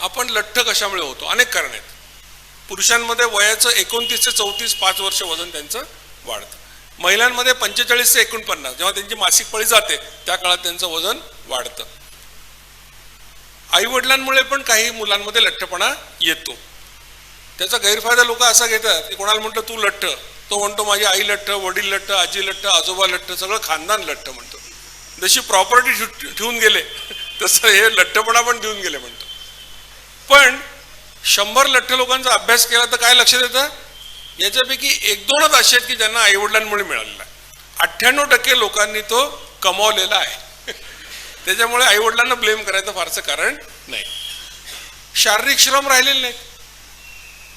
आपण लठ्ठ कशामुळे होतो? अनेक कारण आहेत. पुरुषांमध्ये वयाचं एकोणतीस ते चौतीस पाच वर्ष वजन त्यांचं वाढतं. महिलांमध्ये पंचेचाळीस ते एकोणपन्नास जेव्हा त्यांची मासिक पळी जाते त्या काळात त्यांचं वजन वाढतं. आई वडिलांमुळे पण काही मुलांमध्ये लठ्ठपणा येतो. त्याचा गैरफायदा लोक असा घेतात की कोणाला म्हणतो तू लठ्ठ. तो म्हणतो माझी आई लठ्ठ वडील लठ्ठ आजी लठ्ठ आजोबा लठ्ठ सगळं खानदान लठ्ठ म्हणतो. जशी प्रॉपर्टी ठेवून गेले तसं हे लठ्ठपणा पण देऊन गेले म्हणतो. पण शंभर लठ्ठ लोकांचा अभ्यास केला तर काय लक्षात येतं? याच्यापैकी एक दोनच असे आहेत की ज्यांना आईवडिलांमुळे मिळालेला आहे अठ्ठ्याण्णव टक्के लोकांनी तो कमावलेला आहे. त्याच्यामुळे आईवडिलांना ब्लेम करायचं फारसं कारण नाही. शारीरिक श्रम राहिलेले नाहीत.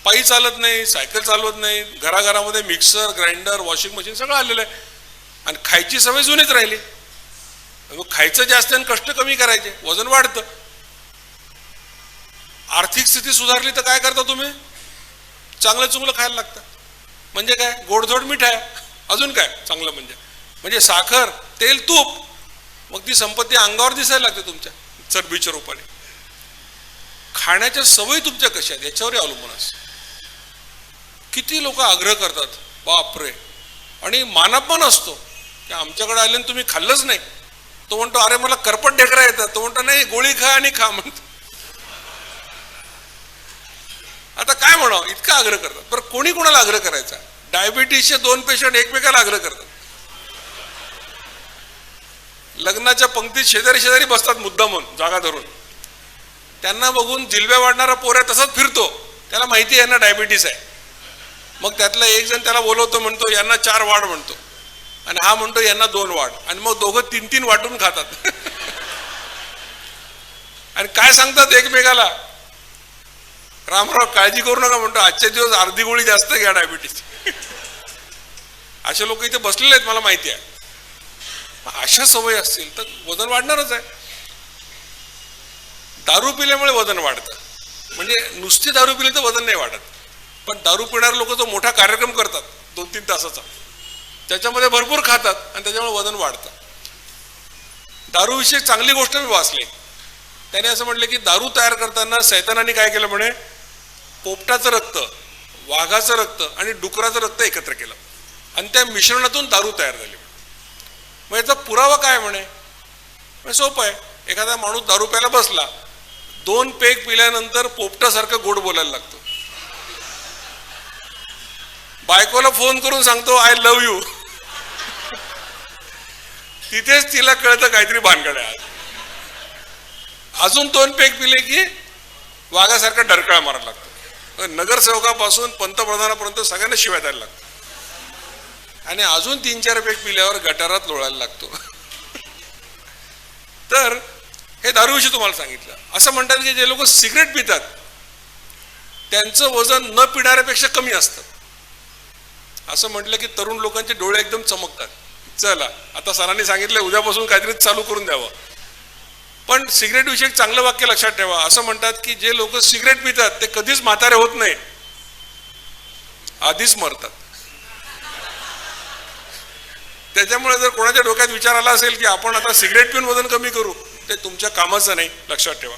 पायी चालत नाही सायकल चालवत नाही घराघरामध्ये मिक्सर ग्राइंडर वॉशिंग मशीन सगळं आलेलं आहे. आणि खायची सवय जुनीच राहिली. मग खायचं जास्त आणि कष्ट कमी करायचे. वजन वाढतं. आर्थिक स्थिती सुधारली तर काय करता तुम्ही? चांगलं चुंगलं खायला लागतं. म्हणजे काय? गोडधोड आहे. अजून काय? चांगलं म्हणजे. म्हणजे साखर तेल तूप. मग ती संपत्ती अंगावर दिसायला लागते तुमच्या. चरबीच्या रूपाने खाण्याच्या सवयी तुमच्या कशा आहेत? याच्यावरही अवलंबून असते. किती लोक आग्रह करतात बापरे. आणि मानापमान असतो. की आमच्याकडे आले आणि तुम्ही खाल्लंच नाही. तो म्हणतो अरे मला करपट ढेकरा येतात. तो म्हणतो नाही गोळी खा आणि खा. म्हणतो. आता इतका आग्रह करतात. बरं कोणी कोणाला आग्रह करायचा? डायबिटीसचे दोन पेशंट एकमेकाला आग्रह करतात. लग्नाच्या पंक्तीत शेजारी शेजारी बसतात मुद्दा म्हणून जागा धरून. त्यांना बघून जिलव्या वाढणारा पोऱ्या तसाच फिरतो. त्याला माहिती आहे यांना डायबिटीस आहे. मग त्यातला एक जण त्याला बोलवतो म्हणतो यांना चार वाढ म्हणतो. आणि हा म्हणतो यांना दोन वाढ. आणि मग दोघं तीन तीन वाटून खातात. आणि काय सांगतात एकमेकाला? रामराव काळजी करू नका म्हणतो. आजच्या दिवस अर्धी गोळी जास्त घ्या डायबिटीस असे लोक इथे बसलेले आहेत मला माहिती आहे. अशा सवय असतील तर वजन वाढणारच आहे. दारू पिल्यामुळे वजन वाढतं. म्हणजे नुसती दारू पिली तर वजन नाही वाढत. पण दारू पिणारे लोक तो मोठा कार्यक्रम करतात दोन तीन तासाचा त्याच्यामध्ये भरपूर खातात आणि त्याच्यामुळे वजन वाढतं. दारूविषयी चांगली गोष्ट मी वाचली. त्याने असं म्हटलं की दारू तयार करताना सैतानाने काय केलं म्हणे? पोपटाचं रक्त वाघाचं रक्त आणि डुकराचं रक्त एकत्र केलं. आणि त्या मिश्रणातून दारू तयार झाली. मग याचा पुरावा काय म्हणे? सोपं आहे. एखादा माणूस दारू प्यायला बसला दोन पेग पिल्यानंतर पोपटासारखं गोड बोलायला लागतो. बायकोला फोन करून सांगतो आय लव यू. तिथेच तिला कळतं काहीतरी भानगड आहे अजून दोन पेग पिले की वाघासारखा डरकळा मारायला लागतो. नगरसेवकापासून पंतप्रधानापर्यंत सगळ्यांना शिवाय द्यायला लागतो. आणि अजून तीन चार पेट पिल्यावर गटारात लोळायला लागतो. तर हे दारूविषयी तुम्हाला सांगितलं. असं म्हणतात की जे लोक सिगरेट पितात त्यांचं वजन न पिणाऱ्यापेक्षा कमी असतं. असं म्हटलं की तरुण लोकांचे डोळे एकदम चमकतात. चला आता सरांनी सांगितलं उद्यापासून काहीतरी चालू करून द्यावं. पण सिगरेट विषयी चांगलं वाक्य लक्षात ठेवा. असं म्हणतात की जे लोक सिगरेट पितात ते कधीच म्हातारे होत नाही आधीच मरतात. त्याच्यामुळे जर कोणाच्या डोक्यात विचार आला असेल की आपण आता सिगरेट पिऊन वजन कमी करू ते तुमच्या कामाचं नाही लक्षात ठेवा.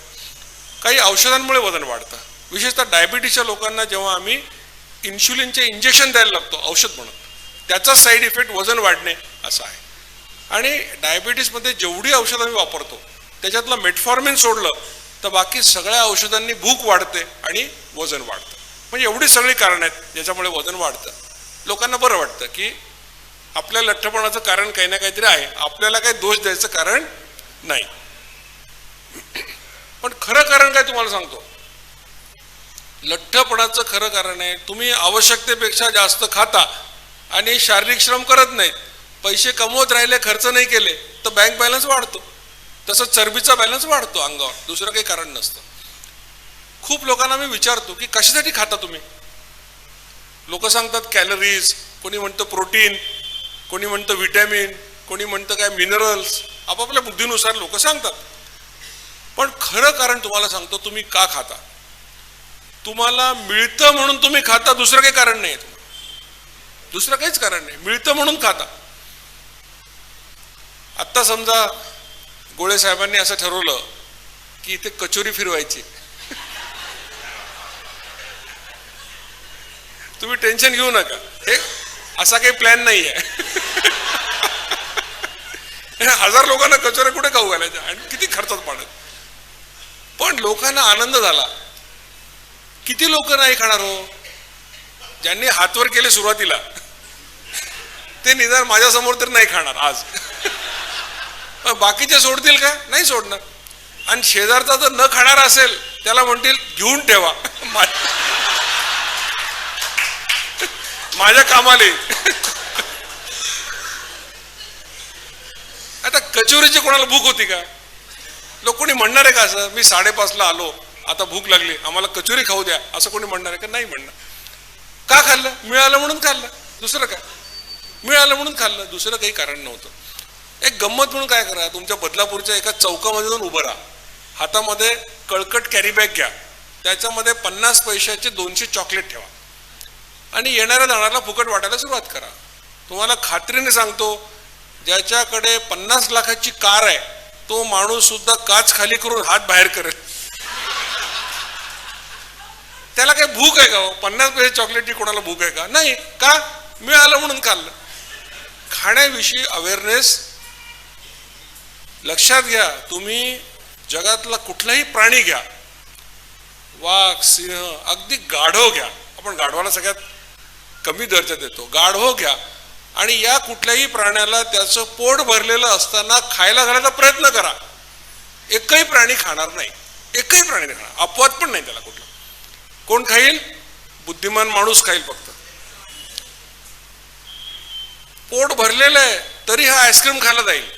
काही औषधांमुळे वजन वाढतं. विशेषतः डायबिटीसच्या लोकांना जेव्हा आम्ही इन्शुलिनचे इंजेक्शन द्यायला लागतो औषध म्हणून त्याचा साईड इफेक्ट वजन वाढणे असा आहे. आणि डायबिटीसमध्ये जेवढी औषधं आम्ही वापरतो त्याच्यातलं मेटफॉर्मिन सोडलं तर बाकी सगळ्या औषधांनी भूक वाढते आणि वजन वाढतं. म्हणजे एवढी सगळी कारणं आहेत ज्याच्यामुळे वजन वाढतं. लोकांना बरं वाटतं की आपल्या लठ्ठपणाचं कारण काही ना काहीतरी आहे. आपल्याला काही दोष द्यायचं कारण नाही. पण खरं कारण काय तुम्हाला सांगतो? लठ्ठपणाचं खरं कारण आहे तुम्ही आवश्यकतेपेक्षा जास्त खाता आणि शारीरिक श्रम करत नाहीत. पैसे कमवत राहिले खर्च नाही केले तर बँक बॅलन्स वाढतो. तसं चरबीचा बॅलन्स वाढतो अंगावर. दुसरं काही कारण नसतं. खूप लोकांना मी विचारतो की कशासाठी खाता तुम्ही? लोक सांगतात कॅलरीज कोणी म्हणतं प्रोटीन कोणी म्हणतं विटॅमिन कोणी म्हणतं काय मिनरल्स आपापल्या बुद्धीनुसार लोक सांगतात. पण खरं कारण तुम्हाला सांगतो तुम्ही का खाता? तुम्हाला मिळतं म्हणून तुम्ही खाता दुसरं काही कारण नाही दुसरं काहीच कारण नाही. मिळतं म्हणून खाता. आत्ता समजा गोळे साहेबांनी असं ठरवलं की इथे कचोरी फिरवायची. तुम्ही टेन्शन घेऊ नका. हे असा काही प्लॅन नाही आहे हजार लोकांना कचोऱ्या कुठे खाऊ घालायच्या? आणि किती खर्चात पाडत? पण लोकांना आनंद झाला. किती लोक नाही खाणार हो? ज्यांनी हातवर केले सुरुवातीला ते निदान माझ्यासमोर तर नाही खाणार आज. बाकीचे सोडतील का? नाही सोडणार. आणि शेजारचा जर न खाणार असेल त्याला म्हणतील घेऊन ठेवा. माझ्या कामाले. आता कचोरीची कोणाला भूक होती का? लोक कोणी म्हणणार आहे का असं? मी साडेपाचला आलो आता भूक लागली आम्हाला कचोरी खाऊ द्या. असं कोणी म्हणणार आहे का? नाही म्हणणार. का खाल्लं? मिळालं म्हणून खाल्लं. दुसरं काय? मिळालं म्हणून खाल्लं. दुसरं काही कारण नव्हतं. एक गंमत म्हणून काय करा तुमच्या बदलापूरच्या एका चौकामध्ये जाऊन उभं राहा. हातामध्ये कळकट कॅरीबॅग घ्या. त्याच्यामध्ये पन्नास पैशाचे दोनशे चॉकलेट ठेवा. आणि येणाऱ्या जाणाऱ्याला फुकट वाटायला सुरुवात करा. तुम्हाला खात्रीने सांगतो ज्याच्याकडे पन्नास लाखाची कार आहे तो माणूस सुद्धा काच खाली करून हात बाहेर करेल त्याला काही भूक आहे का हो? पन्नास पैसे चॉकलेटची कोणाला भूक आहे का? नाही का? मिळालं म्हणून खाल्लं. खाण्याविषयी अवेअरनेस लक्षात घ्या तुम्ही जगातला कुठलाही प्राणी घ्या वाघ सिंह अगदी गाढव घ्या. आपण गाढवाला सगळ्यात कमी दर्जा देतो. गाढव घ्या आणि या कुठल्याही प्राण्याला त्याचं पोट भरलेलं असताना खायला घालायचा प्रयत्न करा. एकही प्राणी खाणार नाही. एकही प्राणी नाही खाणार. अपवाद पण नाही त्याला कुठला. कोण खाईल? बुद्धिमान माणूस खाईल फक्त. पोट भरलेलं आहे तरी हा आईस्क्रीम खायला जाईल.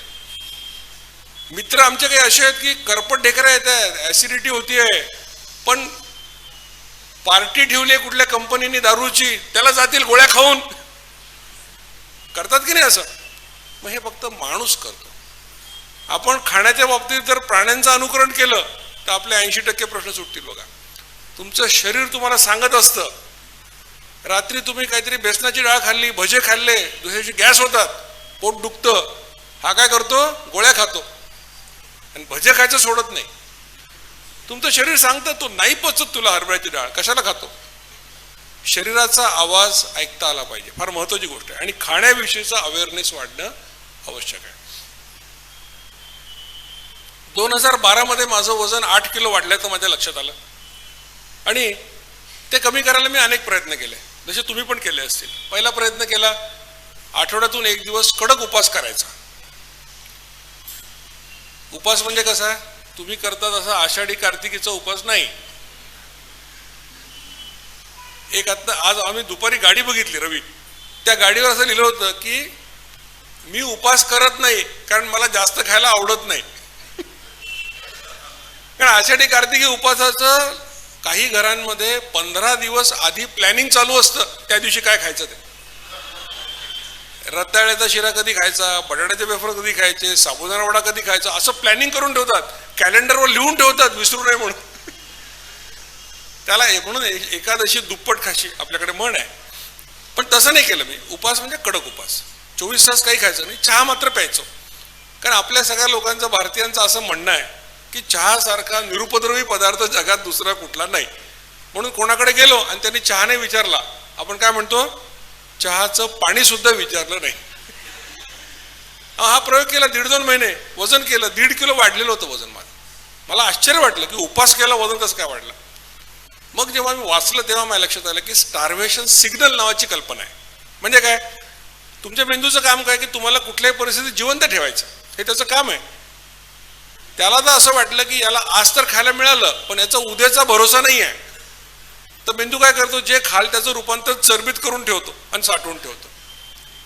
मित्र आमचे काही असे आहेत की करपट ढेकऱ्या येत आहेत ऍसिडिटी आहे पण पार्टी ठेवली आहे कुठल्या कंपनीने दारूची त्याला जातील गोळ्या खाऊन. करतात की नाही असं? मग हे फक्त माणूस करतो. आपण खाण्याच्या बाबतीत जर प्राण्यांचं अनुकरण केलं तर आपले ऐंशी टक्के प्रश्न सुटतील बघा. तुमचं शरीर तुम्हाला सांगत असतं. रात्री तुम्ही काहीतरी बेसनाची डाळ खाल्ली भजे खाल्ले दुसऱ्याची गॅस होतात पोट दुखतं. हा काय करतो? गोळ्या खातो. आणि भजे खायचं सोडत नाही. तुमचं शरीर सांगतं तो नाही पचत तुला हरभऱ्याची डाळ कशाला खातो? शरीराचा आवाज ऐकता आला पाहिजे फार महत्वाची गोष्ट आहे. आणि खाण्याविषयीचा अवेअरनेस वाढणं आवश्यक आहे. दोन हजार बारामध्ये माझं वजन आठ किलो वाढल्याचं माझ्या लक्षात आलं. आणि ते कमी करायला मी अनेक प्रयत्न केले. जसे तुम्ही पण केले असतील. पहिला प्रयत्न केला आठवड्यातून एक दिवस कडक उपास करायचा. उपास म्हणजे कसा तुम्ही करता तसा आषाढी कार्तिकीचा उपास नाही. एक आता आज आम्ही दुपारी गाडी बघितली रवी. त्या गाडीवर असं लिहिलं होतं की मी उपास करत नाही कारण मला जास्त खायला आवडत नाही. कारण आषाढी कार्तिकी उपासाचं काही घरांमध्ये पंधरा दिवस आधी प्लॅनिंग चालू असतं. त्या दिवशी काय खायचं ते. रताळ्याचा शिरा कधी खायचा बटाट्याचे वेफर कधी खायचे साबुदाणा वडा कधी खायचा असं प्लॅनिंग करून ठेवतात. कॅलेंडरवर लिहून ठेवतात विसरू नये म्हणून. त्याला म्हणून एकादशी दुप्पट खाशी आपल्याकडे म्हण आहे. पण तसं नाही केलं मी. उपास म्हणजे कडक उपास. चोवीस तास काही खायचं नाही. चहा मात्र प्यायचो. कारण आपल्या सगळ्या लोकांचं भारतीयांचं असं म्हणणं आहे की चहासारखा निरुपद्रवी पदार्थ जगात दुसरा कुठला नाही. म्हणून कोणाकडे गेलो आणि त्यांनी चहा नाही विचारला आपण काय म्हणतो? चहाचं पाणीसुद्धा विचारलं नाही. हा हा प्रयोग केला दीड दोन महिने वजन केलं दीड किलो वाढलेलं होतं वजन माझं. मला आश्चर्य वाटलं की उपास केला वजन कसं काय वाढलं? मग जेव्हा मी वाचलं तेव्हा माझ्या लक्षात आलं की स्टार्वेशन सिग्नल नावाची कल्पना आहे. म्हणजे काय? तुमच्या मेंदूचं काम काय की तुम्हाला कुठल्याही परिस्थितीत जिवंत ठेवायचं. हे त्याचं काम आहे. त्याला तर असं वाटलं की याला आज तर खायला मिळालं पण याचा उद्याचा भरोसा नाही आहे. तर मेंदू काय करतो? जे खाल त्याचं रूपांतर चरबीत करून ठेवतो आणि साठवून ठेवतो.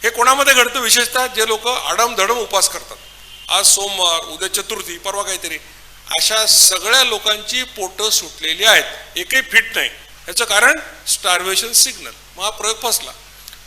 हे कोणामध्ये घडतं? विशेषतः जे लोक आडमधडम उपास करतात. आज सोमवार उद्या चतुर्थी परवा काहीतरी. अशा सगळ्या लोकांची पोटं सुटलेली आहेत. एकही फिट नाही. याचं कारण स्टार्वेशन सिग्नल मग हा प्रयोग फसला.